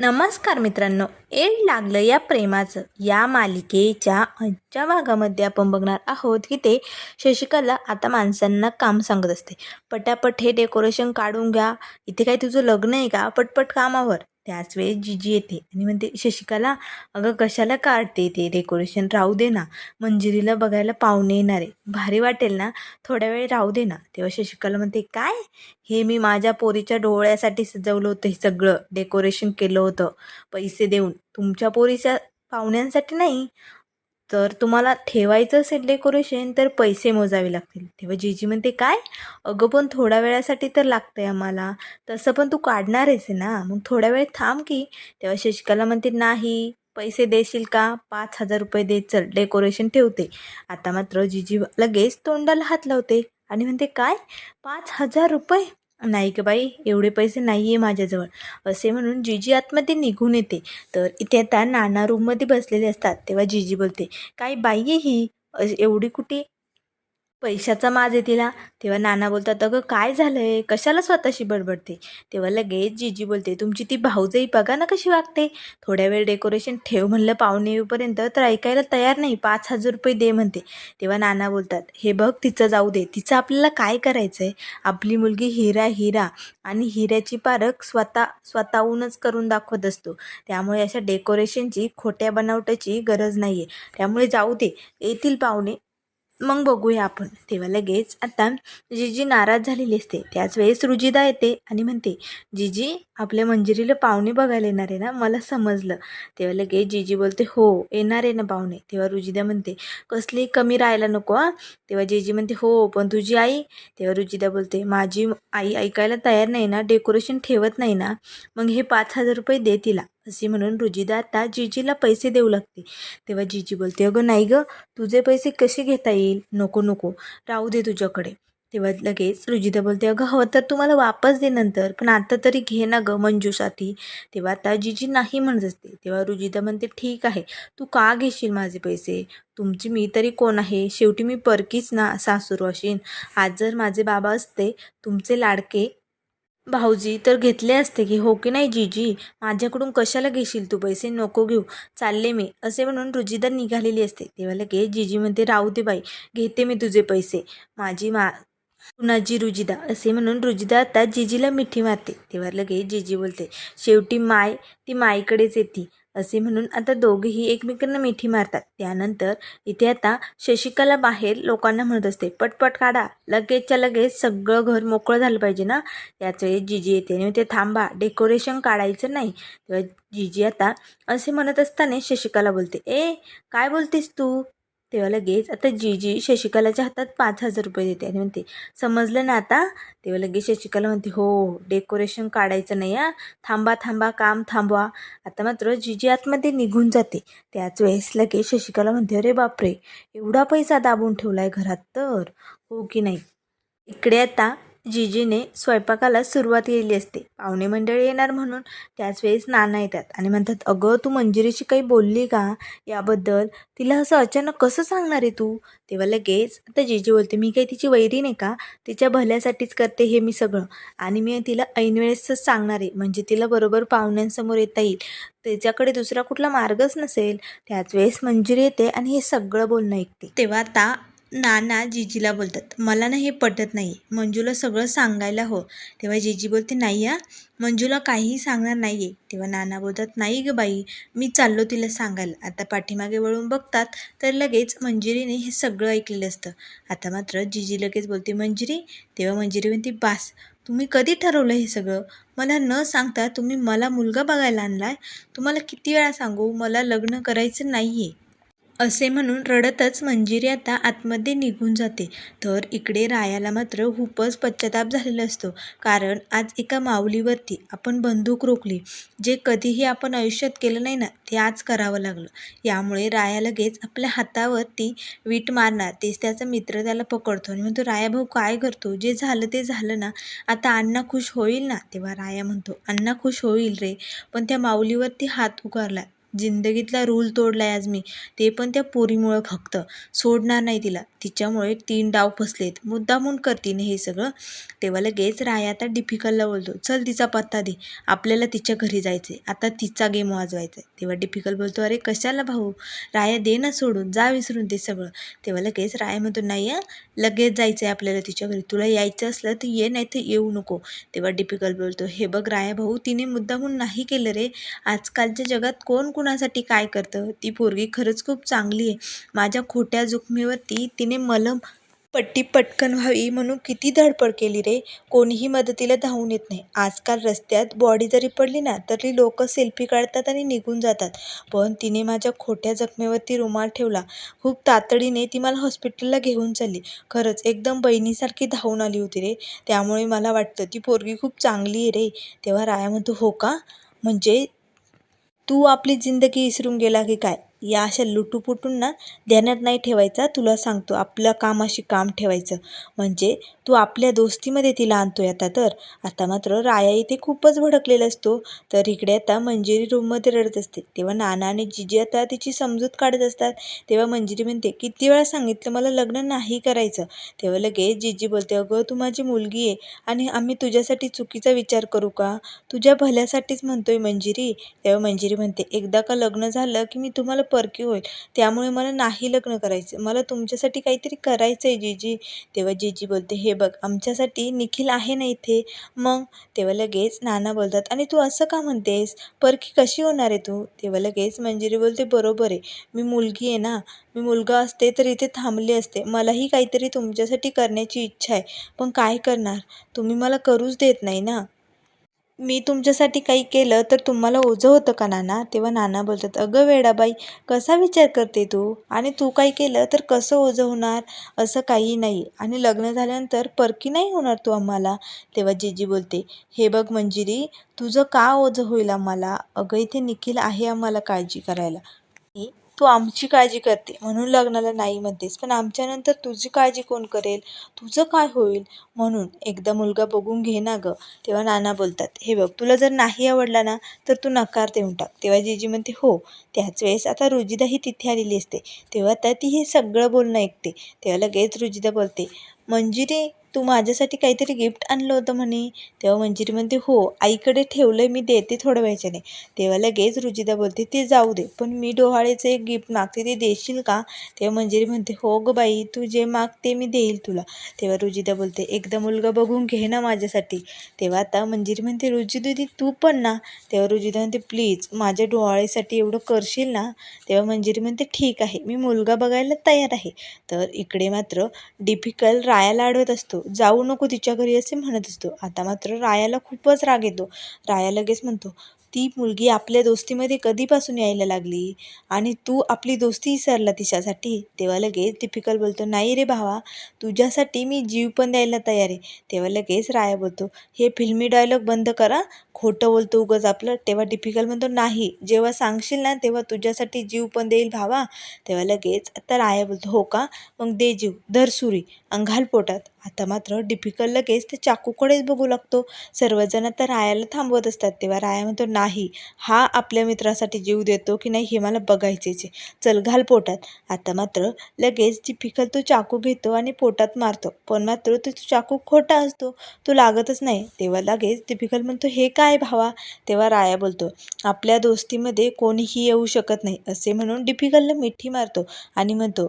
नमस्कार मित्रांनो एड लागलं या प्रेमाचं. या मालिकेच्या आजच्या भागामध्ये आपण बघणार आहोत की ते शशिकला आता माणसांना काम सांगत असते. पटापट हे डेकोरेशन काढून घ्या. इथे काय तुझं लग्न आहे का? पटपट कामावर. त्याच वेळेस जिजी येते. आणि म्हणते शशिकाला अगं कशाला काढते ते डेकोरेशन राहू दे ना. मंजिरीला बघायला पाहुणे येणार. आहे भारी वाटेल ना? थोड्या वेळ राहू दे ना. तेव्हा शशिकाला म्हणते काय? हे मी माझ्या पोरीच्या डोळ्यासाठी सजवलं होतं हे सगळं. डेकोरेशन केलं होतं. पैसे देऊन. तुमच्या पोरीच्या पाहुण्यांसाठी नाही. तर तुम्हाला ठेवायचं असेल डेकोरेशन तर पैसे मोजावे लागतील. तेव्हा जीजी म्हणते काय? अगं पण थोड्या वेळासाठी तर लागतं आहे आम्हाला. तसं पण तू काढणार आहेस आहे ना. मग थोड्या वेळ थांब की. तेव्हा शशिकला म्हणते नाही. पैसे देशील का? पाच हजार रुपये दे. चल डेकोरेशन ठेवते. आता मात्र जीजी लगेच तोंडाला हात लावते आणि म्हणते काय? पाच हजार रुपये? नाही का बाई एवढे पैसे नाही आहे माझ्याजवळ. असे म्हणून जीजी आतमध्ये निघून येते. तर इथे आता नाना रूममध्ये बसलेले असतात तेव्हा जीजी बोलते काय बाई आहे ही? एवढी कुठे? पैशाचा माज आहे तिला. तेव्हा नाना बोलतात अगं काय झालं आहे कशाला स्वतःशी बडबडते? तेव्हा लगेच जीजी बोलते तुमची ती भाऊजाई बघा ना कशी वागते. थोड्या वेळ डेकोरेशन ठेव म्हणलं पाहुणे येऊपर्यंत तर ऐकायला तयार नाही. पाच हजार रुपये दे म्हणते. तेव्हा नाना बोलतात हे बघ तिचं जाऊ दे. तिचं आपल्याला काय करायचं आहे आपली मुलगी हिरा हिरा आणि हिऱ्याची पारख स्वतः स्वतःहूनच करून दाखवत असतो. त्यामुळे अशा डेकोरेशनची खोट्या बनावटाची गरज नाही आहे त्यामुळे जाऊ दे. येथील पाहुणे. मग बघूया आपण. तेव्हा लगेच आता जीजी नाराज झालेली असते. त्याच वेळेस रुजिदा येते आणि म्हणते जीजी आपल्या मंजिरीला पाहुणे बघायला येणार आहे ना? मला समजलं. तेव्हा लगेच जीजी बोलते हो येणार आहे ना पाहुणे. तेव्हा रुजिदा म्हणते कसली कमी राहायला नको हां? तेव्हा जीजी म्हणते हो पण तुझी आई? तेव्हा रुजिदा बोलते माझी आई ऐकायला तयार नाही ना डेकोरेशन ठेवत नाही ना मग हे पाच हजार रुपये दे तिला. असे म्हणून रुजिदा आता जीजीला पैसे देऊ लागते. तेव्हा जीजी बोलते अगं नाही गं तुझे पैसे कसे घेता येईल? नको नको राहू दे तुझ्याकडे. तेव्हा लगेच रुजिदा बोलते अगं हवं तर तुम्हाला वापस दे नंतर पण आता तरी घे ना गं मंजूसाठी तेव्हा आता जीजी नाही म्हणत असते. तेव्हा रुजिदा म्हणते ठीक आहे तू का घेशील माझे पैसे? तुमची मी तरी कोण आहे? शेवटी मी परकीच ना सासूर असेन आज जर माझे बाबा असते तुमचे लाडके भाऊजी तर घेतले असते की हो की नाही जीजी? माझ्याकडून कशाला घेशील तू पैसे? नको घेऊ. चालले मी. असे म्हणून रुजिदा निघालेली असते. तेव्हा लगेच जीजी म्हणते राहू दे बाई. घेते मी तुझे पैसे. माझी मा कुणाजी रुजिदा. असे म्हणून रुजिदा आता जीजीला मिठी मारते. तेव्हा लगेच जीजी बोलते. शेवटी माय ती माईकडेच येते. असे म्हणून आता दोघेही एकमेकांना मिठी मारतात. त्यानंतर इथे आता शशिकला बाहेर लोकांना म्हणत असते पटपट काढा लगेचच्या लगेच सगळं घर मोकळं झालं पाहिजे ना याच वेळेस जीजी येते आणि ते थांबा डेकोरेशन काढायचं नाही. तेव्हा जीजी आता असे म्हणत असताना शशिकला बोलते ए काय बोलतेस तू? तेव्हा लगेच आता जीजी शशिकलाच्या हातात पाच हजार रुपये देते आणि म्हणते समजलं ना आता? तेव्हा लगेच शशिकला म्हणते हो डेकोरेशन काढायचं नाही हा. थांबा थांबा काम थांबवा. आता मात्र जीजी आतमध्ये निघून जाते त्याच वेळेस लगेच शशिकला म्हणते अरे बापरे! एवढा पैसा दाबून ठेवला आहे घरात तर? हो की नाही? इकडे आता जीजीने स्वयंपाकाला सुरुवात केली असते. पाहुणे मंडळी येणार म्हणून त्याच वेळेस नाना येतात आणि म्हणतात अगं तू मंजिरीशी काही बोलली का? याबद्दल? तिला असं अचानक कसं सांगणार आहे तू? तेव्हा लगेच आता जीजी बोलते मी काही तिची वैरी नाही का? तिच्या भल्यासाठीच करते हे मी सगळं. आणि मी तिला ऐनवेळेसच सांगणार आहे. म्हणजे तिला बरोबर पाहुण्यांसमोर येता येईल. त्याच्याकडे दुसरा कुठला मार्गच नसेल. त्याच वेळेस मंजिरी येते आणि हे सगळं बोलणं ऐकते. तेव्हा आता नाना जीजीला बोलतात मला ना हे पटत नाही. मंजूला सगळं सांगायला हो तेव्हा जीजी बोलते नाही या मंजूला काहीही सांगणार नाही आहे तेव्हा नाना बोलतात नाही ग बाई मी चाललो तिला सांगायला. आता पाठीमागे वळून बघतात तर लगेच मंजिरीने हे सगळं ऐकलेलं असतं. आता मात्र जीजी लगेच बोलते मंजिरी तेव्हा मंजिरी म्हणते बास तुम्ही कधी ठरवलं हे सगळं? मला न सांगता तुम्ही मला मुलगा बघायला आणलाय. तुम्हाला किती वेळा सांगू? मला लग्न करायचं नाही आहे असे म्हणून रडतच मंजिरी आता आतमध्ये निघून जाते. तर इकडे रायाला मात्र खूपच पश्चाताप झालेला असतो. कारण आज एका माऊलीवरती आपण बंदूक रोखली. जे कधीही आपण आयुष्यात केलं नाही ना ते आज करावं लागलं. यामुळे राया लगेच आपल्या हातावरती वीट मारणार. तेच त्याचा मित्र त्याला पकडतो आणि म्हणतो राया भाऊ काय करतो? जे झालं ते झालं ना. आता अण्णा खुश होईल ना? तेव्हा राया म्हणतो अण्णा खुश होईल रे. पण त्या माऊलीवरती हात उगारला. जिंदगीतला रूल तोडला आहे आज मी. ते पण त्या पोरीमुळं फक्त. सोडणार नाही तिला. तिच्यामुळे तीन डाव फसलेत. मुद्दामून करतीने हे सगळं. तेव्हा लगेच राया आता डिफिकलला बोलतो चल तिचा पत्ता दे. आपल्याला तिच्या घरी जायचे आता तिचा गेम वाजवायचा आहे तेव्हा डिफिकल बोलतो अरे कशाला भाऊ? राया दे ना सोडून. जा विसरून ते सगळं. तेव्हा लगेच राया म्हणतो नाही लगेच जायचं आहे आपल्याला तिच्या घरी. तुला यायचं असलं तर ये नाही तर येऊ नको. तेव्हा डिफिकल बोलतो हे बघ राया भाऊ तिने मुद्दामून नाही केलं रे. आजकालच्या जगात कोण कुणासाठी काय करतं? ती पोरगी खरंच खूप चांगली आहे. माझ्या खोट्या जोखमीवरती तिने मलम पट्टी पटकन व्हावी म्हणून किती धडपड केली रे? कोणीही मदतीला धावून येत नाही. आजकाल रस्त्यात बॉडी जरी पडली ना तरी लोक सेल्फी काढतात आणि निघून जातात. पण तिने माझ्या खोट्या जखमेवरती रुमाल ठेवला. खूप तातडीने ती मला हॉस्पिटलला घेऊन चालली. खरंच एकदम बहिणीसारखी धावून आली होती रे. त्यामुळे मला वाटतं ती पोरगी खूप चांगली आहे रे. तेव्हा राया म्हणतो हो का? म्हणजे तू आपली जिंदगी विसरून गेला की काय? या अशा लुटूपुटूंना ध्यानात नाही ठेवायचा. तुला सांगतो आपलं कामाशी काम ठेवायचं. म्हणजे तू आपल्या दोस्तीमध्ये तिला आणतोय आता तर. आता मात्र राया इथे खूपच भडकलेला असतो. तर इकडे आता मंजिरी रूममध्ये रडत असते. तेव्हा नाना आणि जिजी आता तिची समजूत काढत असतात. तेव्हा मंजिरी म्हणते किती वेळा सांगितलं मला लग्न नाही करायचं? तेव्हा लगेच जिजी बोलते अगं तू माझी मुलगी आहे आणि आम्ही तुझ्यासाठी चुकीचा विचार करू का? तुझ्या भल्यासाठीच म्हणतोय मंजिरी. तेव्हा मंजिरी म्हणते एकदा का लग्न झालं की मी तुम्हाला परकी होईल. त्यामुळे मला नाही लग्न करायचं. मला तुमच्यासाठी काहीतरी करायचं आहे जीजी. तेव्हा जीजी बोलते हे बघ आमच्यासाठी निखिल आहे ना इथे? मग तेव्हा लगेच नाना बोलतात आणि तू असं का म्हणतेस? परकी कशी होणार आहे तू? तेव्हा लगेच मंजिरी बोलते बरोबर आहे. मी मुलगी आहे ना. मी मुलगा असते तर इथे थांबले असते. मलाही काहीतरी तुमच्यासाठी करण्याची इच्छा आहे. पण काय करणार? तुम्ही मला करूच देत नाही ना. मी तुमच्यासाठी काही केलं तर तुम्हाला ओझं होतं का नाना? तेव्हा नाना बोलतात अगं वेडाबाई कसा विचार करते तू? आणि तू काही केलं तर कसं ओझं होणार? असं काही नाही. आणि लग्न झाल्यानंतर परकी नाही होणार तू आम्हाला? तेव्हा जीजी बोलते हे बघ मंजिरी तुझं का ओझं होईल आम्हाला? अगं इथे निखिल आहे आम्हाला काळजी करायला. तू आमची काळजी करते म्हणून लग्नाला नाही म्हणतेस. पण आमच्यानंतर तुझी काळजी कोण करेल? तुझं काय होईल? म्हणून एकदा मुलगा बघून घे ना गं. तेव्हा नाना बोलतात हे बघ तुला जर नाही आवडला ना तर तू नकार देऊन टाक. तेव्हा जीजी म्हणते हो त्याच वेळेस आता रुजिदाही तिथे आलेली असते. तेव्हा त्या ती हे सगळं बोलणं ऐकते. तेव्हा लगेच रुजिदा बोलते मंजिरी तू माझ्यासाठी काहीतरी गिफ्ट आणलं होतं म्हणे. तेव्हा मंजिरी म्हणते हो आईकडे ठेवलं आहे मी देते थोड्या वेळच्याने. तेव्हा लगेच रुजिदा बोलते ते जाऊ दे पण मी डोहाळेचं एक गिफ्ट मागते ते देशील का? तेव्हा मंजिरी म्हणते हो गं बाई तू जे मागते मी देईल तुला. तेव्हा रुजिदा बोलते एकदा मुलगा बघून घे ना माझ्यासाठी. तेव्हा आता मंजिरी म्हणते रुजी दीदी तू पण ना. तेव्हा रुजिदा म्हणते प्लीज माझ्या डोहाळेसाठी एवढं करशील ना? तेव्हा मंजिरी म्हणते ठीक आहे मी मुलगा बघायला तयार आहे. तर इकडे मात्र डिफिकल्ट रायाला अडवत असतो. जाऊ नको तिच्या घरी असे म्हणत असतो. आता मात्र रायाला खूपच राग येतो. राया लगेच म्हणतो ती मुलगी आपल्या दोस्तीमध्ये कधीपासून यायला लागली? आणि तू आपली दोस्ती विसरला तिच्यासाठी? तेव्हा लगेच टिपिकल बोलतो नाही रे भावा तुझ्यासाठी मी जीव पण द्यायला तयार आहे. तेव्हा लगेच राया बोलतो हे फिल्मी डायलॉग बंद करा. खोटं बोलतो उगंच आपलं. तेव्हा टिपिकल म्हणतो नाही जेव्हा सांगशील ना तेव्हा तुझ्यासाठी जीव पण देईल भावा. तेव्हा लगेच आता राया बोलतो हो का? मग दे जीव धर सुरी अंघाल पोटात. आता मात्र डिफिकल्ट लगेच ते चाकूकडेच बघू लागतो. सर्वजण आता रायाला थांबवत असतात तेव्हा राया म्हणतो नाही हा आपल्या मित्रासाठी जीव देतो की नाही हे मला बघायचेच आहे. चल घाल पोटात. आता मात्र लगेच डिफिकल्ट तो चाकू घेतो आणि पोटात मारतो. पण मात्र तो चाकू खोटा असतो तो लागतच नाही. तेव्हा लगेच डिफिकल्ट म्हणतो हे काय भावा? तेव्हा राया बोलतो आपल्या दोस्तीमध्ये कोणीही येऊ शकत नाही असे म्हणून डिफिकल्टला मिठी मारतो आणि म्हणतो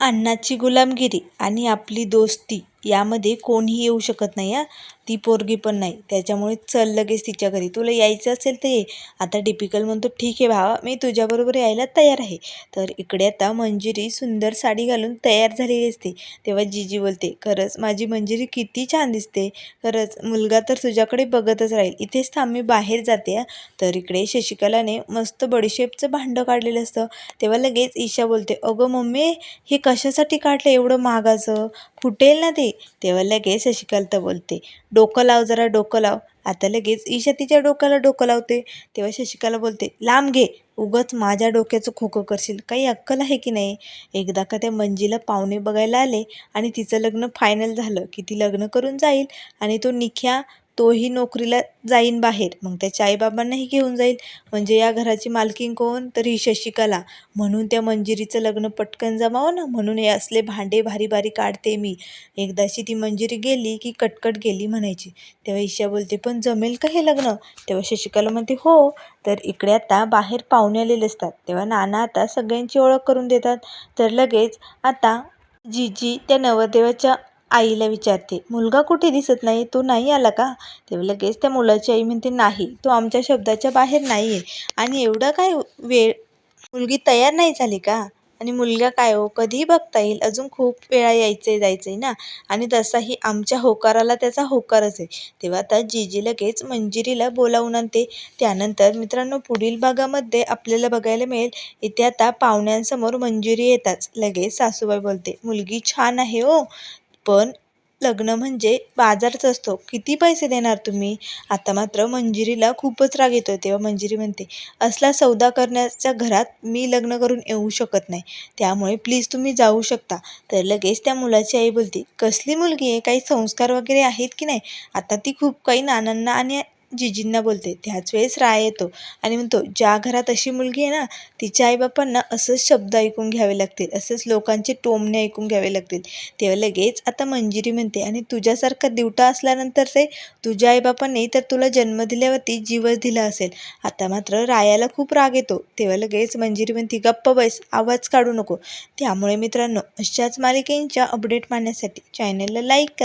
अण्णाची गुलामगिरी आणि आपली दोस्ती. यामध्ये कोणीही येऊ शकत नाही हा. ती पोरगी पण नाही. त्याच्यामुळे चल लगेच तिच्या घरी. तुला यायचं असेल तर ये. आता डिपिकल म्हणतो ठीक आहे भावा मी तुझ्याबरोबर यायला तयार आहे. तर इकडे आता मंजिरी सुंदर साडी घालून तयार झालेली असते. तेव्हा जीजी बोलते खरंच माझी मंजिरी किती छान दिसते. खरंच मुलगा तर तुझ्याकडे बघतच राहील. इथेच थांब मी बाहेर जाते हा. तर इकडे शशिकलाने मस्त बडीशेपचं भांडं काढलेलं असतं. तेव्हा लगेच ईशा बोलते अगं मम्मी हे कशासाठी काढलं एवढं महागाचं? फुटेल ना ते? तेव्हा लगेच शशिकला बोलते डोकं लाव जरा डोकं लाव. आता लगेच ईशा तिच्या डोक्याला डोकं लावते. तेव्हा शशिकला बोलते लांब घे उगच माझ्या डोक्याचं खोकं करशील. काही अक्कल आहे की नाही? एकदा का त्या मंजीला पाहुणे बघायला आले आणि तिचं लग्न फायनल झालं की ती लग्न करून जाईल आणि तो निख्या तोही नोकरीला जाईन बाहेर. मग त्याच्या आईबाबांनाही घेऊन जाईल. म्हणजे या घराची मालकीण कोण? तर ही शशिकला. म्हणून त्या मंजिरीचं लग्न पटकन जमावं ना. म्हणून हे असले भांडे भारी भारी काढते मी. एकदाशी ती मंजिरी गेली की कटकट गेली म्हणायची. तेव्हा ईशा बोलते पण जमेल का हे लग्न? तेव्हा शशिकला म्हणते हो तर इकडे आता बाहेर पाहुणे आलेले असतात. तेव्हा नाना आता सगळ्यांची ओळख करून देतात. तर लगेच आता जीजी त्या नवरदेवाच्या आईला विचारते मुलगा कुठे दिसत नाही? तो नाही आला का? तेव्हा लगेच त्या मुलाची आई म्हणते नाही तो आमच्या शब्दाच्या बाहेर नाही आहे आणि एवढा काय वेळ मुलगी तयार नाही झाली का? आणि मुलगा काय हो कधीही बघता येईल अजून खूप वेळा यायचं आहे जायचं आहे ना? आणि तसाही आमच्या होकाराला त्याचा होकारच आहे. तेव्हा आता जीजी लगेच मंजिरीला बोलावून आणते. त्यानंतर मित्रांनो पुढील भागामध्ये आपल्याला बघायला मिळेल. इथे आता पाहुण्यांसमोर मंजिरी येताच. लगेच सासूबाई बोलते मुलगी छान आहे हो. पण लग्न म्हणजे बाजारच असतो. किती पैसे देणार तुम्ही? आता मात्र मंजिरीला खूपच राग येतो तेव्हा मंजिरी म्हणते असला सौदा करण्याच्या घरात मी लग्न करून येऊ शकत नाही. त्यामुळे प्लीज तुम्ही जाऊ शकता. तर लगेच त्या मुलाची आई बोलते कसली मुलगी आहे? काही संस्कार वगैरे आहेत की नाही? आता ती खूप काही नानांना आणि जिजींना बोलते त्याच वेळेस राय येतो. आणि म्हणतो ज्या घरात अशी मुलगी आहे ना तिच्या आईबापांना असंच शब्द ऐकून घ्यावे लागतील असंच लोकांचे टोमणे ऐकून घ्यावे लागतील. तेव्हा लगेच आता मंजिरी म्हणते आणि तुझ्यासारखा दिवटा असल्यानंतर ते तुझ्या आईबापांनी तर तुला जन्म दिल्यावरती जीवच दिला असेल. आता मात्र रायाला खूप राग येतो. तेव्हा लगेच मंजिरी म्हणते गप्प बैस आवाज काढू नको. त्यामुळे मित्रांनो अशाच मालिकेंच्या अपडेट पाहण्यासाठी चॅनलला लाईक करा.